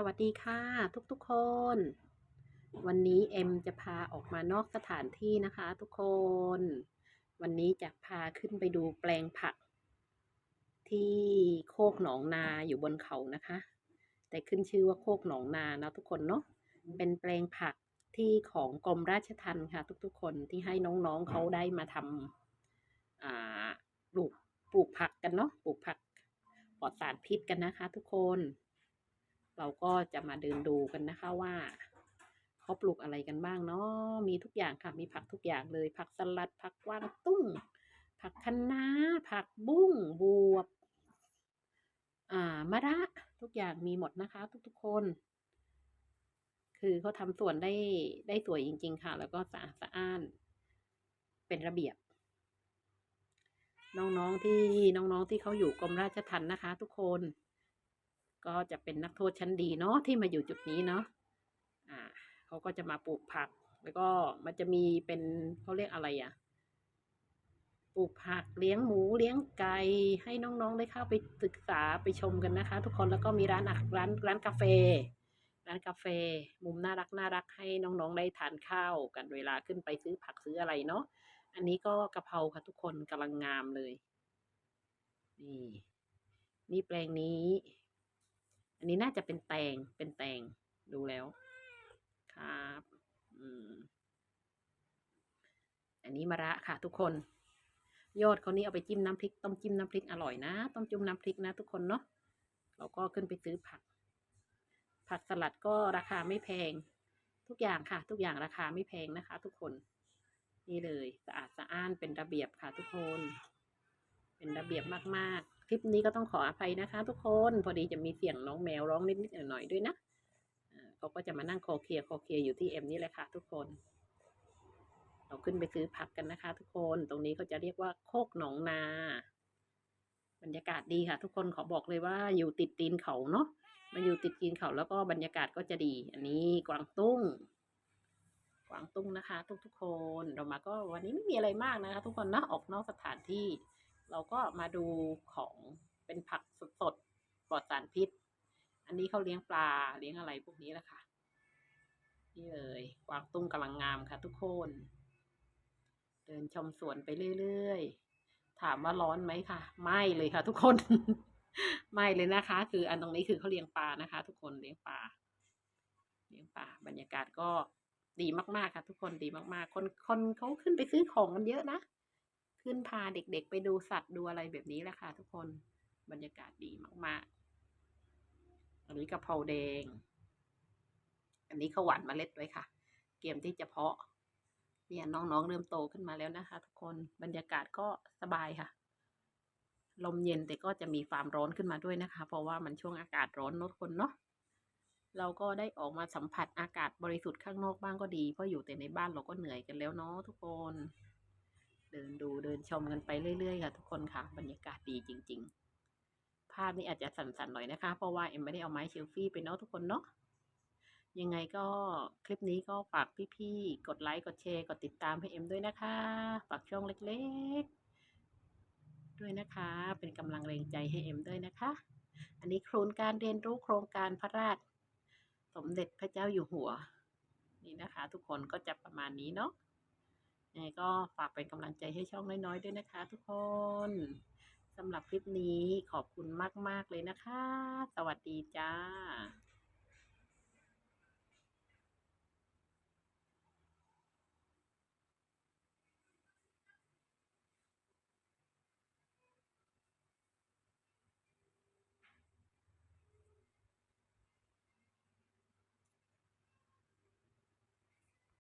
สวัสดีค่ะ ทุกๆคน วันนี้เอ็มจะพาออกมานอกสถานที่นะคะ ทุกคน วันนี้จะพาขึ้นไปดูแปลงผัก ที่โคกหนองนาอยู่บนเขานะคะ แต่ขึ้นชื่อว่าโคกหนองนานะทุกคนเนาะเป็นแปลงผักที่ของกรมราชทัณฑ์ค่ะ ทุกๆ คนที่ให้น้องๆเขาได้มาทำปลูกปลูกผักกันเนาะปลูกผักปลอดสารพิษกันนะคะ ทุกคน เราก็จะมาเดินดูกันนะคะว่าเขาปลูกอะไรกันบ้างเนาะมีทุกอย่างค่ะ มีผักทุกอย่างเลย ผักสลัด ผักกวางตุ้ง ผักคะน้า ผักบุ้งบวบ อ่ามะระ ทุกอย่างมีหมดนะคะ ทุกๆคน คือเขาทำสวนได้ได้สวยจริง ๆ ค่ะ แล้วก็สะอาดสะอ้าน เป็นระเบียบ น้องๆที่น้องๆที่เขาอยู่กรมราชทัณฑ์นะคะ ทุกคน ก็จะเป็นนักโทษชั้นดีเนาะที่มาอยู่จุดนี้เนาะอ่าเขาก็จะมาปลูกผัก แล้วก็มันจะมีเป็นเขาเรียกอะไรอะปลูกผักเลี้ยงหมูเลี้ยงไก่ให้น้องๆได้เข้าไปศึกษาไปชมกันนะคะ ทุกคนแล้วก็มีร้านอาหารร้านร้านกาแฟ ร้านกาแฟ มุมน่ารักน่ารักให้น้องๆได้ทานข้าวกันเวลาขึ้นไปซื้อผักซื้ออะไรเนาะอันนี้ก็กะเพราค่ะทุกคนกำลังงามเลย นี่ นี่แปลงนี้ นนี้น่าจะเป็นแตง เป็นแตง ดูแล้ว ครับ อืม อันนี้มะระค่ะ ทุกคน ยอดเขานี่เอาไปจิ้มน้ำพริก ต้มจิ้มน้ำพริกอร่อยนะ ต้มจิ้มน้ำพริกนะทุกคนเนาะ เราก็ขึ้นไปซื้อผัก ผักสลัดก็ราคาไม่แพง ทุกอย่างค่ะ ทุกอย่างราคาไม่แพงนะคะ ทุกคน นี่เลย สะอาดสะอ้านเป็นระเบียบค่ะ ทุกคน เป็นระเบียบมากๆ คลิปนี้ก็ต้องขออภัยนะคะ ทุกคนพอดีจะมีเสียงน้องแมวร้องนิดๆหน่อยๆด้วยนะเขาก็จะมานั่งคอเคียร์คอเคียอยู่ที่เอ็มนี่แหละค่ะ ทุกคน เราขึ้นไปซื้อผักกันนะคะ ทุกคนตรงนี้เขาจะเรียกว่าโคกหนองนาบรรยากาศดีค่ะ ทุกคนขอบอกเลยว่าอยู่ติดตีนเขาเนาะมาอยู่ติดตีนเขาแล้วก็บรรยากาศก็จะดี อันนี้กวางตุ้ง กวางตุ้งนะคะ ทุกๆคนเรามาก็วันนี้ไม่มีอะไรมากนะคะ ทุกคนนะออกนอกสถานที่ เราก็มาดูของเป็นผักสดๆปลอดสารพิษ อันนี้เขาเลี้ยงปลาเลี้ยงอะไรพวกนี้แหละค่ะ นี่เลยกวางตุ้งกำลังงามค่ะ ทุกคน เดินชมสวนไปเรื่อยๆ ถามว่าร้อนไหมค่ะ ไม่เลยค่ะ ทุกคน ไม่เลยนะคะ คืออันตรงนี้คือเขาเลี้ยงปลานะคะ ทุกคนเลี้ยงปลาเลี้ยงปลาบรรยากาศก็ดีมากๆค่ะ ทุกคนดีมากๆ คนคนเขาขึ้นไปซื้อของกันเยอะนะ ขึ้นพาเด็กๆ ไปดูสัตว์ดูอะไรแบบนี้แหละค่ะทุกคนบรรยากาศดีมากๆ อันนี้กะเพราแดง อันนี้ข้าวหวานเมล็ดไว้ค่ะเตรียมที่จะเพาะ เนี่ยน้องๆ เริ่มโตขึ้นมาแล้วนะคะ ทุกคนบรรยากาศก็สบายค่ะ ลมเย็นแต่ก็จะมีความร้อนขึ้นมาด้วยนะคะ เพราะว่ามันช่วงอากาศร้อนเนอะทุกคนเนาะเราก็ได้ออกมาสัมผัสอากาศบริสุทธิ์ข้างนอกบ้างก็ดี เพราะอยู่แต่ในบ้านเราก็เหนื่อยกันแล้วเนาะทุกคน เดินดูเดินชมกันไปเรื่อยๆค่ะทุกคนค่ะ บรรยากาศดีจริง ๆ ภาพนี้อาจจะสั่นๆหน่อยนะคะ เพราะว่าเอ็มไม่ได้เอาไม้เชลฟี่ไปเนาะทุกคนเนาะยังไงก็คลิปนี้ก็ฝากพี่ๆ กดไลค์ กดแชร์ กดติดตามให้เอ็มด้วยนะคะ ฝากช่องเล็กๆ ด้วยนะคะ เป็นกำลังแรงใจให้เอ็มด้วยนะคะ อันนี้โครงการเรียนรู้โครงการพระราช สมเด็จพระเจ้าอยู่หัว นี่นะคะ ทุกคนก็จะประมาณนี้เนาะ ยังไงก็ฝากเป็นกำลังใจให้ช่องน้อยๆด้วยนะคะ ทุกคนสำหรับคลิปนี้ขอบคุณมาก ๆ เลยนะคะ สวัสดีจ้า